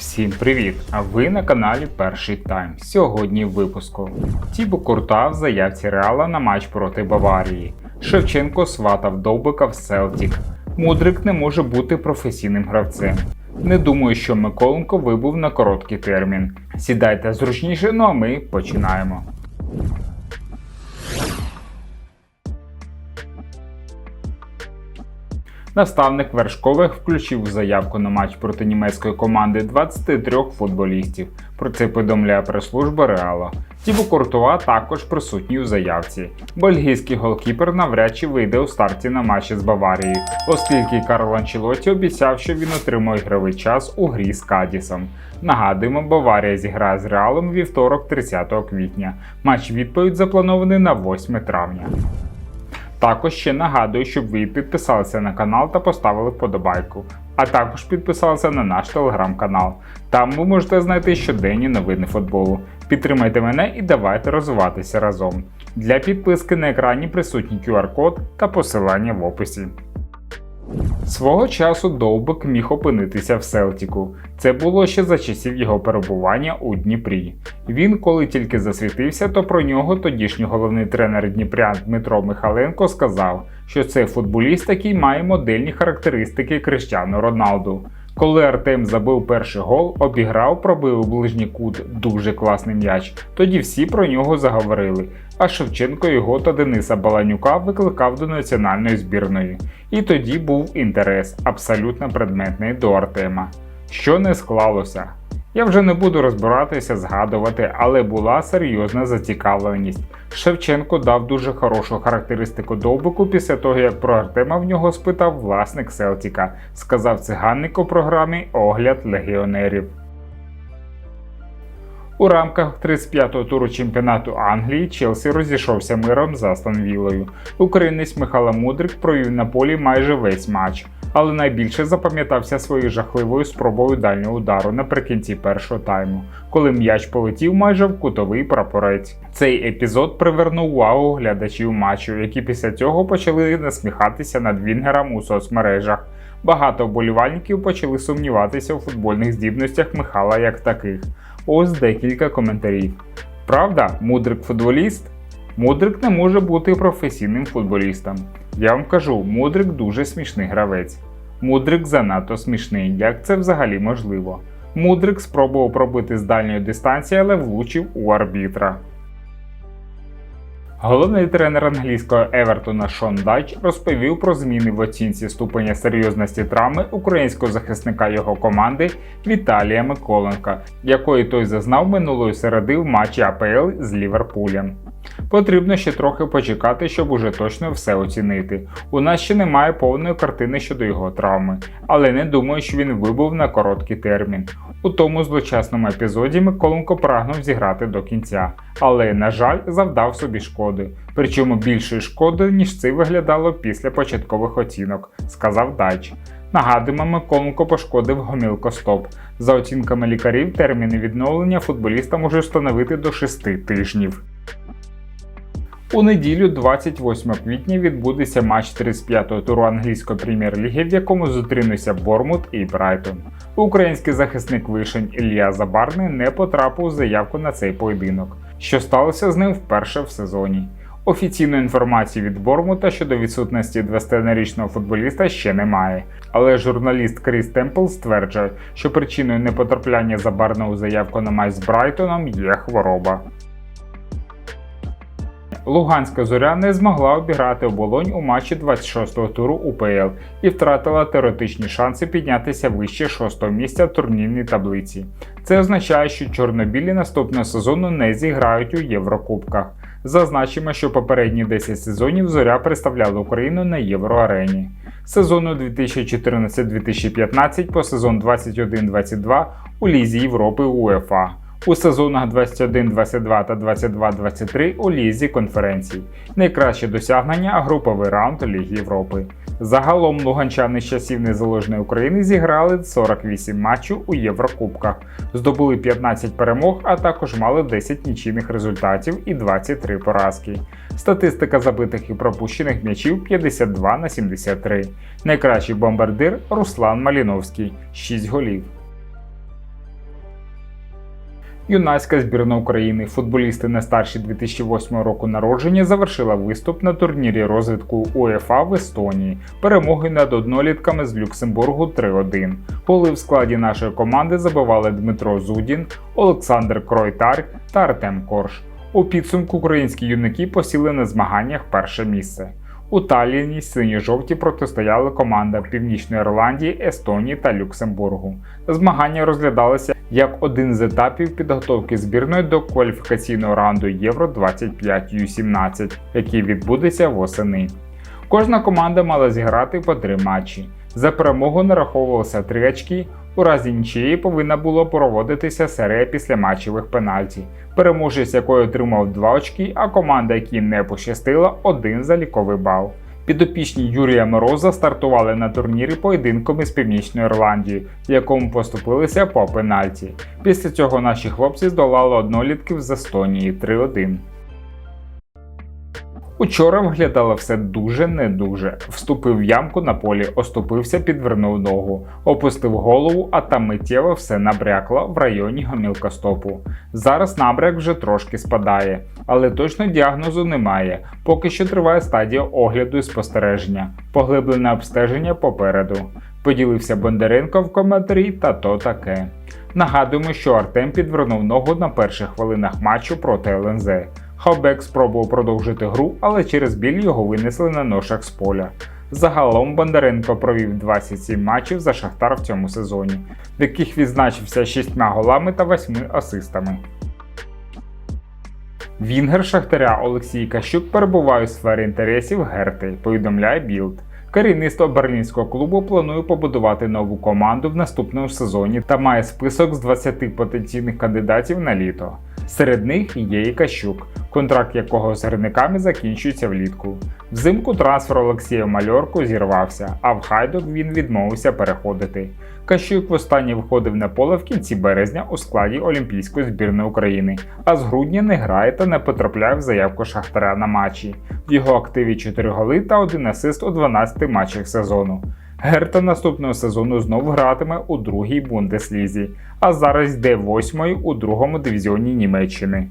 Всім привіт! А ви на каналі Перший Тайм. Сьогодні в випуску. Тібо Курта в заявці Реала на матч проти Баварії. Шевченко сватав Довбика в Селтік. Мудрик не може бути професійним гравцем. Не думаю, що Миколенко вибув на короткий термін. Сідайте зручніше, ну а ми починаємо. Наставник Вершкових включив заявку на матч проти німецької команди 23 футболістів. Про це повідомляє прес-служба Реала. Тібо Куртуа також присутній у заявці. Бельгійський голкіпер навряд чи вийде у старті на матчі з Баварією, оскільки Карло Анчелоті обіцяв, що він отримує ігровий час у грі з Кадісом. Нагадуємо, Баварія зіграє з Реалом вівторок 30 квітня. Матч відповідь запланований на 8 травня. Також ще нагадую, щоб ви підписалися на канал та поставили вподобайку. А також підписалися на наш телеграм-канал. Там ви можете знайти щоденні новини футболу. Підтримайте мене і давайте розвиватися разом. Для підписки на екрані присутній QR-код та посилання в описі. Свого часу Довбик міг опинитися в Селтіку. Це було ще за часів його перебування у Дніпрі. Він, коли тільки засвітився, то про нього тодішній головний тренер Дніпрян Дмитро Михаленко сказав, що це футболіст, який має модельні характеристики Криштіану Роналду. Коли Артем забив перший гол, обіграв, пробив у ближній кут дуже класний м'яч. Тоді всі про нього заговорили. А Шевченко його та Дениса Баланюка викликав до національної збірної. І тоді був інтерес абсолютно предметний до Артема. Що не склалося. Я вже не буду розбиратися, згадувати, але була серйозна зацікавленість. Шевченко дав дуже хорошу характеристику довбику після того, як про Артема в нього спитав власник Селтіка, сказав циганник у програмі Огляд легіонерів. У рамках 35-го туру чемпіонату Англії Челсі розійшовся миром з Астон Віллою. Українець Михайло Мудрик провів на полі майже весь матч, але найбільше запам'ятався своєю жахливою спробою дальнього удару наприкінці першого тайму, коли м'яч полетів майже в кутовий прапорець. Цей епізод привернув увагу глядачів матчу, які після цього почали насміхатися над Вінгером у соцмережах. Багато вболівальників почали сумніватися у футбольних здібностях Михайла як таких. Ось декілька коментарів. Правда, мудрик футболіст? Мудрик не може бути професійним футболістом. Я вам кажу, мудрик дуже смішний гравець. Мудрик занадто смішний, як це взагалі можливо. Мудрик спробував пробити з дальньої дистанції, але влучив у арбітра. Головний тренер англійського Евертона Шон Дач розповів про зміни в оцінці ступеня серйозності травми українського захисника його команди Віталія Миколенка, якої той зазнав минулої середи в матчі АПЛ з Ліверпулем. Потрібно ще трохи почекати, щоб уже точно все оцінити. У нас ще немає повної картини щодо його травми, але не думаю, що він вибув на короткий термін. У тому злочасному епізоді Миколенко прагнув зіграти до кінця, але, на жаль, завдав собі шкоди. Причому більшої шкоди, ніж це виглядало після початкових оцінок, сказав Дач. Нагадуємо, Миколенко пошкодив гомілкостоп. За оцінками лікарів, терміни відновлення футболіста може встановити до 6 тижнів. У неділю, 28 квітня, відбудеться матч 35-го туру англійської прем'єр-ліги, в якому зустрінуться Бормут і Брайтон. Український захисник вишень Ілля Забарний не потрапив у заявку на цей поєдинок, що сталося з ним вперше в сезоні. Офіційної інформації від Бормута щодо відсутності 21-річного футболіста ще немає, але журналіст Кріс Темпл стверджує, що причиною непотрапляння Забарного заявку на матч з Брайтоном є хвороба. Луганська зоря не змогла обіграти оболонь у матчі 26-го туру УПЛ і втратила теоретичні шанси піднятися вище 6-го місця турнірній таблиці. Це означає, що чорнобілі наступного сезону не зіграють у Єврокубках. Зазначимо, що попередні 10 сезонів зоря представляла Україну на євроарені. Сезону 2014-2015 по сезон 21-22 у Лізі Європи УЕФА у сезонах 21-22 та 22-23 у лізі конференцій. Найкраще досягнення груповий раунд Ліги Європи. Загалом луганчани з часів незалежної України зіграли 48 матчів у Єврокубках, здобули 15 перемог, а також мали 10 нічийних результатів і 23 поразки. Статистика забитих і пропущених м'ячів 52 на 73. Найкращий бомбардир Руслан Маліновський 6 голів. Юнацька збірна України, футболісти не старші 2008 року народження, завершила виступ на турнірі розвитку УЄФА в Естонії, перемогою над однолітками з Люксембургу 3-1. Голи в складі нашої команди забивали Дмитро Зудін, Олександр Кройтар та Артем Корж. У підсумку українські юнаки посіли на змаганнях перше місце. У Талліні сині-жовті протистояли команда Північної Ірландії, Естонії та Люксембургу. Змагання розглядалися як один з етапів підготовки збірної до кваліфікаційного раунду Євро 25 U17, який відбудеться восени. Кожна команда мала зіграти по три матчі. За перемогу нараховувалося три очки. У разі нічиї повинна була проводитися серія післяматчевих пенальті, переможець якої отримав 2 очки, а команда, якій не пощастила, один заліковий бал. Підопічні Юрія Мороза стартували на турнірі поєдинком із Північної Ірландії, в якому поступилися по пенальті. Після цього наші хлопці здолали однолітків з Естонії 3-1. Учора виглядало все дуже не дуже. Вступив в ямку на полі, оступився, підвернув ногу, опустив голову, а там миттєво все набрякло в районі гомілкостопу. Зараз набряк вже трошки спадає, але точно діагнозу немає. Поки що триває стадія огляду і спостереження, поглиблене обстеження попереду. Поділився Бондаренко в коментарі та то таке. Нагадуємо, що Артем підвернув ногу на перших хвилинах матчу проти ЛНЗ. Хавбек спробував продовжити гру, але через біль його винесли на ношах з поля. Загалом Бондаренко провів 27 матчів за Шахтар в цьому сезоні, в яких відзначився 6 голами та 8 асистами. Вінгер Шахтаря Олексій Кащук перебуває у сфері інтересів Герти, повідомляє Білд. Керівництво берлінського клубу планує побудувати нову команду в наступному сезоні та має список з 20 потенційних кандидатів на літо. Серед них є і Кащук, контракт якого з гірниками закінчується влітку. Взимку трансфер Олексія Мальорку зірвався, а в Хайдок він відмовився переходити. Кащук востаннє виходив на поле в кінці березня у складі Олімпійської збірної України, а з грудня не грає та не потрапляє в заявку Шахтаря на матчі. В його активі 4 голи та 1 асист у 12 матчах сезону. Герта наступного сезону знову гратиме у другій Бундеслізі, а зараз йде восьмою у другому дивізіоні Німеччини.